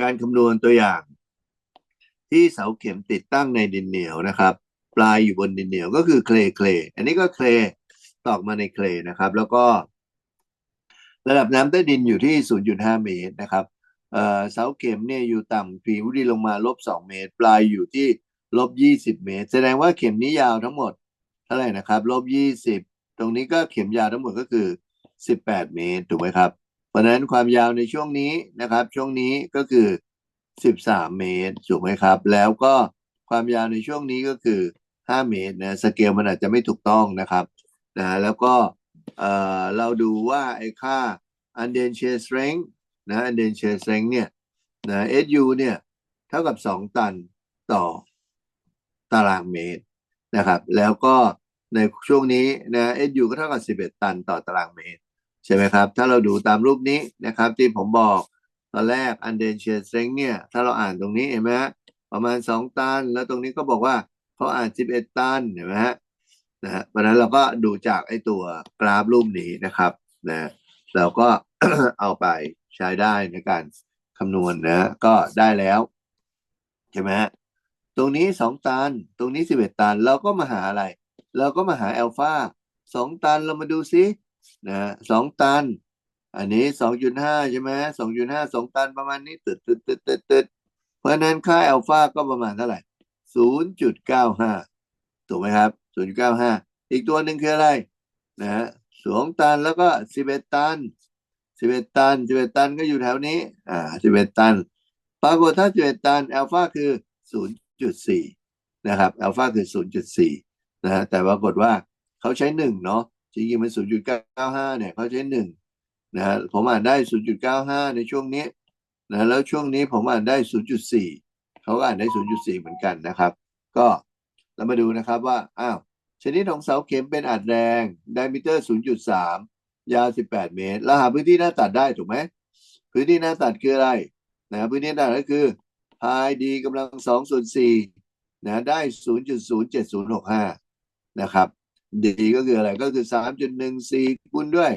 การคำนวณตัวอย่าง ที่เสาเข็มติดตั้งในดินเหนียวนะครับ ปลายอยู่บนดินเหนียวก็คือเคลเคลอันนี้ก็เคลตอกมาในเคลนะครับ แล้วก็ ระดับน้ำใต้ดินอยู่ที่ 0.5 เมตรนะครับเสาเข็มเนี่ยอยู่ต่ำผิวดินลงมาลบ 2 เมตร ปลายอยู่ที่ลบ 20 เมตร แสดงว่าเข็มนี้ยาวทั้งหมดเท่าไหร่นะครับลบ 20 ตรงนี้ก็เข็มยาวทั้งหมดก็คือ 18 เมตรถูกไหมครับ ราะฉะนั้นความยาวในช่วงนี้นะครับ ช่วงนี้ก็คือ 13 เมตรถูกไหมครับ แล้วก็ความยาวในช่วงนี้ก็คือ 5 เมตรนะสเกลมันอาจจะไม่ถูกต้องนะครับนะแล้วก็เอ่อเราดูว่าไอ้ค่า undensure strength นะ undensure strength เนี่ยนะ SU เนี่ย เท่ากับ 2 ตันต่อตารางเมตรนะครับ แล้วก็ในช่วงนี้นะ SU ก็เท่ากับ 11 ตันต่อตารางเมตร ใช่ไหมครับ ถ้าเราดูตามรูปนี้นะครับที่ผมบอกตอนแรก undensure strength เนี่ย ถ้าเราอ่านตรงนี้เห็นไหมฮะประมาณ 2 ตัน แล้วตรงนี้ก็บอกว่าเขาอ่าน 11 ตันเห็นไหมฮะนะฮะเพราะนั้นเราก็ดูจากไอ้ตัวกราฟรูปนี้นะครับนะเราก็เอาไปใช้ได้ในการคำนวณนะก็ได้แล้วใช่ไหมฮะตรงนี้ 2 ตัน ตรงนี้ 11 ตัน เราก็มาหาอะไร เราก็มาหาอัลฟา2 ตันเรามาดูซิ นะสองตัน อันนี้สองจุดห้าใช่ไหมสองจุดห้าสองตันประมาณนี้ตึดตึดตึดตึดตึดเพราะนั้นค่าอัลฟาก็ประมาณเท่าไหร่ศูนย์จุดเก้าห้าถูกไหมครับศูนย์เก้าห้าอีกตัวหนึ่งคืออะไรนะฮะสองตันแล้วก็สิบเอ็ดตันสิบเอ็ดตันสิบเอ็ดตันก็อยู่แถวนี้ อ่าสิบเอ็ดตัน ปรากฏถ้าสิบเอ็ดตันอัลฟาคือศูนย์จุดสี่นะครับอัลฟาคือศูนย์จุดสี่นะฮะแต่ปรากฏว่าเขาใช้หนึ่งเนาะ จริงๆมัน0.95 เนี่ยเขาใช้1นะฮะผมอ่านได้ 0.95 ในช่วงนี้นะแล้วช่วงนี้ผมอ่านได้ 0.4 เขาก็อ่านได้ 0.4 เหมือนกันนะครับ ก็เรามาดูนะครับว่าอ้าวชนิดของเสาเข็มเป็นอัดแรงไดมิเตอร์ 0.3 ยาว 18 เมตร แล้วหาพื้นที่หน้าตัดได้ถูกไหมพื้นที่หน้าตัดคืออะไรนะพื้นที่หน้าตัดก็คือพายดีกำลัง2ส่วน4นะได้ 0.07065 นะครับ ดีก็คืออะไรก็คือ3.14คูณด้วย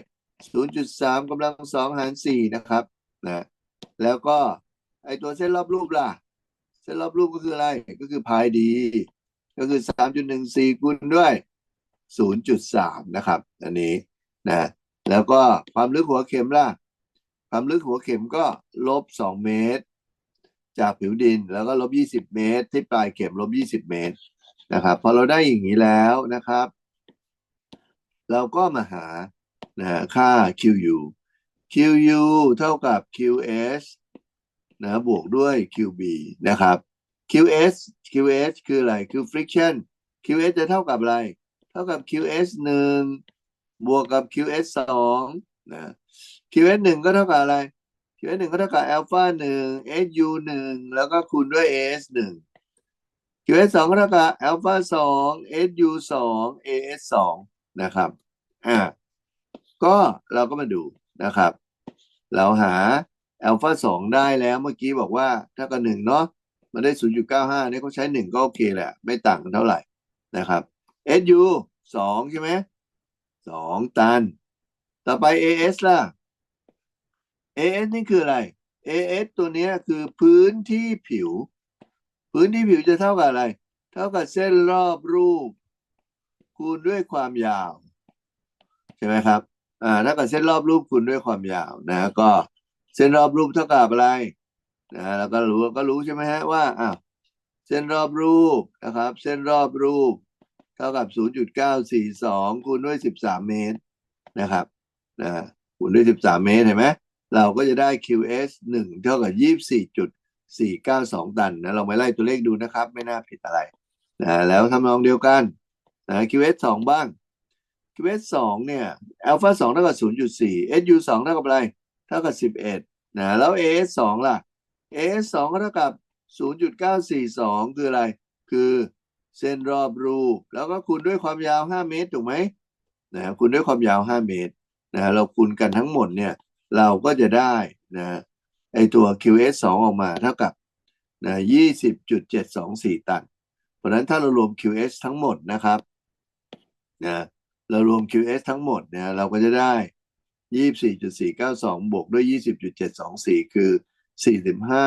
0.3กำลัง2หาร4นะครับนะแล้วก็ไอตัวเส้นรอบรูปล่ะ เส้นรอบรูปก็คืออะไรก็คือพายดี ก็คือ3.14คูณด้วย0.3นะครับ อันนี้นะแล้วก็ความลึกหัวเข็มล่ะ ความลึกหัวเข็มก็ลบ2เมตร จากผิวดินแล้วก็ลบ20เมตร ที่ปลายเข็มลบ20เมตรนะครับพอเราได้อย่างนี้แล้วนะครับ เราก็มาหานะฮะค่า QU QU เท่ากับ QS นะบวกด้วย QB นะครับ QS QS คืออะไร คือ friction QS จะเท่ากับอะไร เท่ากับ QS 1 บวกกับ QS 2นะ QS 1 ก็เท่ากับอะไร QS 1 ก็เท่ากับ alpha 1 SU 1 แล้วก็คูณด้วย AS 1 QS 2 ก็เท่ากับ alpha 2 SU 2 AS 2 นะครับอ่าก็เราก็มาดูนะครับ เราหา alpha 2ได้แล้วเมื่อกี้บอกว่าถ้ากับ1เนาะมันได้0.95เก้าห้านี่ยเขาใช้1ก็โอเคแหละ ไม่ต่างกันเท่าไหร่นะครับ SU 2ใช่ไหม2ตัน ต่อไป AS ล่ะ AS นี่คืออะไร AS ตัวเนี้ยคือพื้นที่ผิว พื้นที่ผิวจะเท่ากับอะไร เท่ากับเส้นรอบรูป คูณด้วยความยาว ใช่ไหมครับอ่าเท่ากับเส้นรอบรูปคูณด้วยความยาวนะก็เส้นรอบรูปเท่ากับอะไรนะแล้วก็รู้ก็รู้ใช่ไหมฮะว่าอ้าวเส้นรอบรูปนะครับ เส้นรอบรูป เท่ากับ 0.942 คูณด้วย 13 เมตรนะครับนะคูณด้วย 13 เมตรเห็นไหมเราก็จะได้ QS 1 เท่ากับ 24.492 ตันนะลองไปไล่ตัวเลขดูนะครับ ไม่น่าผิดอะไรนะแล้วทำนองเดียวกัน นะ QS 2บ้าง QS 2เนี่ย alpha 2เท่ากับ0.4 SU 2เท่ากับอะไรเท่ากับ11นะแล้ว AS 2ล่ะ AS 2ก็เท่ากับ0.942คืออะไร คือเส้นรอบรูป แล้วก็คูณด้วยความยาว5เมตรถูกไหมนะคูณด้วยความยาว5เมตรนะเราคูณกันทั้งหมดเนี่ยเราก็จะได้นะไอตัว QS 2 ออกมาเท่ากับนะ20.724 ตัน เพราะฉะนั้นถ้าเรารวม QS ทั้งหมดนะครับ นะเรารวม QS ทั้งหมดเนี่ยเราก็จะได้ 24.492 บวกด้วย 20.724 คือสี่สิบห้า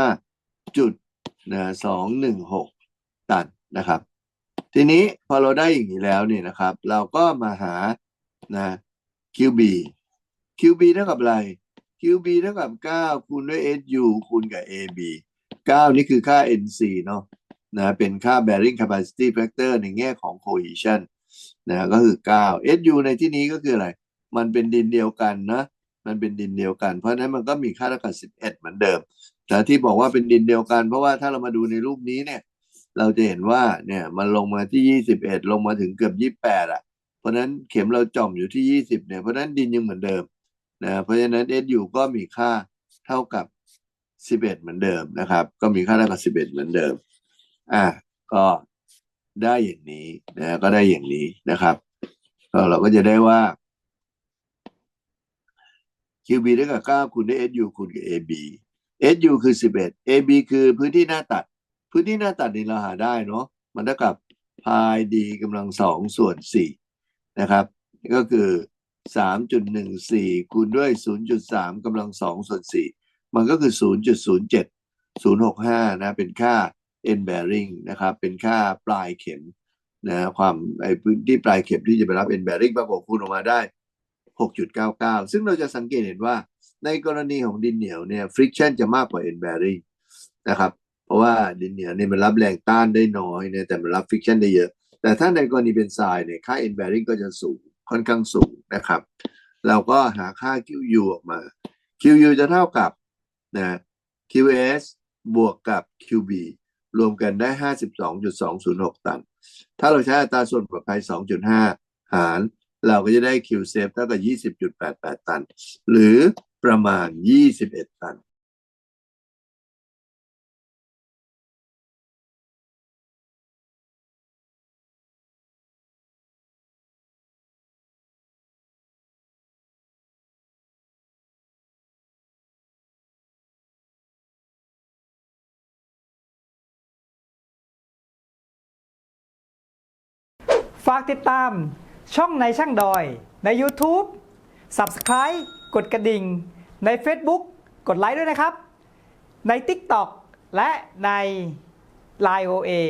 จุดนะสองหนึ่งหกตันนะครับ ทีนี้พอเราได้อย่างนี้แล้วเนี่ยนะครับ เราก็มาหานะ QB QB เท่ากับอะไร QB เท่ากับ 9 คูณด้วย SU คูณกับ AB 9 นี่คือค่า NC เนาะนะเป็นค่า bearing capacity factor ในแง่ของ cohesion นะก็คือ9 SU ในที่นี้ก็คืออะไร มันเป็นดินเดียวกันนะ มันเป็นดินเดียวกัน เพราะฉะนั้นมันก็มีค่าเท่ากับ11เหมือนเดิม แต่ที่บอกว่าเป็นดินเดียวกัน เพราะว่าถ้าเรามาดูในรูปนี้เนี่ย เราจะเห็นว่าเนี่ยมันลงมาที่21ลงมาถึงเกือบ28อะ เพราะฉะนั้นเข็มเราจ่อมอยู่ที่20เนี่ย เพราะฉะนั้นดินยังเหมือนเดิมนะ เพราะฉะนั้น SU ก็มีค่าเท่ากับ11เหมือนเดิมนะครับ ก็มีค่าเท่ากับ11เหมือนเดิม อะก็ ได้อย่างนี้นะก็ได้อย่างนี้นะครับก็เราก็จะได้ว่า QB เท่ากับ9คูณด้วย SU คูณกับ AB SU คือ 11 AB คือพื้นที่หน้าตัด พื้นที่หน้าตัดนี่เราหาได้เนาะมันเท่ากับพายดีกำลังสองส่วนสี่นะครับก็คือสามจุดหนึ่งสี่คูณด้วยศูนย์จุดสามกำลังสองส่วนสี่มันก็คือศูนย์จุดศูนย์เจ็ดศูนย์หกห้านะเป็นค่า end bearing นะครับ เป็นค่าปลายเข็มนะความไอพื้นที่ปลายเข็มที่จะไปรับ end bearing ปรากฏคูณออกมาได้หกจุดเก้าเก้าซึ่งเราจะสังเกตเห็นว่าในกรณีของดินเหนียวเนี่ย friction จะมากกว่า end bearing นะครับ เพราะว่าดินเหนียวเนี่ยมันรับแรงต้านได้น้อยเนี่ยแต่มันรับ friction ได้เยอะ แต่ถ้าในกรณีเป็นทรายเนี่ยค่า end bearing ก็จะสูงค่อนข้างสูงนะครับ เราก็หาค่า QU ออกมา QU จะเท่ากับนะ QS บวกกับ QB รวมกันได้ 52.206 ตัน ถ้าเราใช้อัตราส่วนปลอดภัย 2.5 หาร เราก็จะได้ Q safe เท่ากับ 20.88 ตัน หรือประมาณ 21 ตัน ฝากติดตามช่องในช่างดอยใน YouTube Subscribe กดกระดิ่ง ใน Facebook กดไลค์ด้วยนะครับ ใน TikTok และใน Line OA